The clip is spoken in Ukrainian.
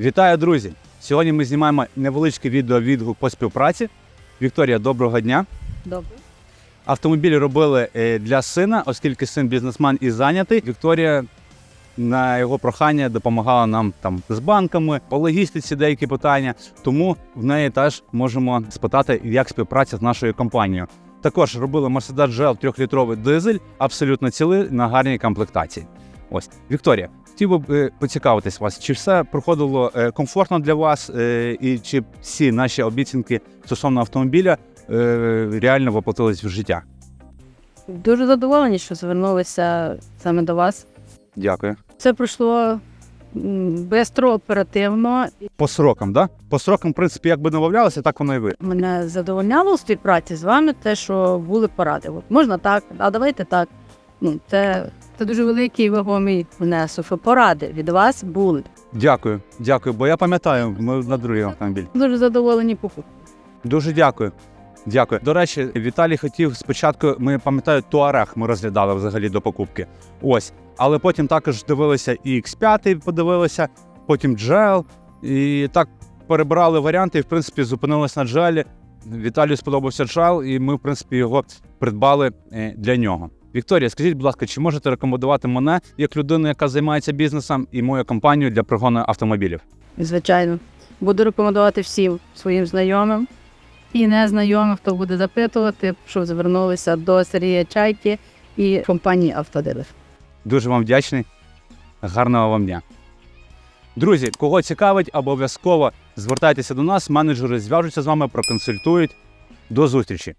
Вітаю, друзі! Сьогодні ми знімаємо невеличкий відеовідгук по співпраці. Вікторія, доброго дня. Добре. Автомобілі робили е, для сина, оскільки син бізнесмен і зайнятий. Вікторія на його прохання допомагала нам там з банками, по логістиці деякі питання. Тому в неї теж можемо спитати, як співпраця з нашою компанією. Також робили Mercedes GL 3-літровий дизель, абсолютно цілий на гарній комплектації. Ось Вікторія, хотів би е, поцікавитись вас, чи все проходило е, комфортно для вас, е, і чи всі наші обіцянки стосовно автомобіля реально воплотились в життя? Дуже задоволені, що звернулися саме до вас. Дякую. Це пройшло швидко, оперативно. По срокам, да? По срокам, в принципі, як би домовлялися, так воно і ви. Мене задовольняло у співпраці з вами те, що були поради. От можна так, а давайте так. Ну, це, це дуже великий вагомий внесок. Поради від вас були. Дякую, дякую, бо я пам'ятаю, ми на другий автомобіль. Дуже задоволені покупкою. Дуже дякую. Дякую. До речі, Віталій хотів спочатку, ми пам'ятаю, Туарег ми розглядали взагалі до покупки. Ось. Але потім також дивилися і X5, подивилися, потім GL. І так перебирали варіанти, і в принципі зупинилися на GL. Віталію сподобався GL, і ми, в принципі, його придбали е, для нього. Вікторія, скажіть, будь ласка, чи можете рекомендувати мене як людину, яка займається бізнесом, і мою компанію для пригону автомобілів? Звичайно. Буду рекомендувати всім своїм знайомим і незнайомим, хто буде запитувати, щоб звернулися до Сергія Чайки і компанії Автодилер. Дуже вам вдячний. Гарного вам дня. Друзі, кого цікавить, обов'язково звертайтеся до нас. Менеджери зв'яжуться з вами, проконсультують. До зустрічі!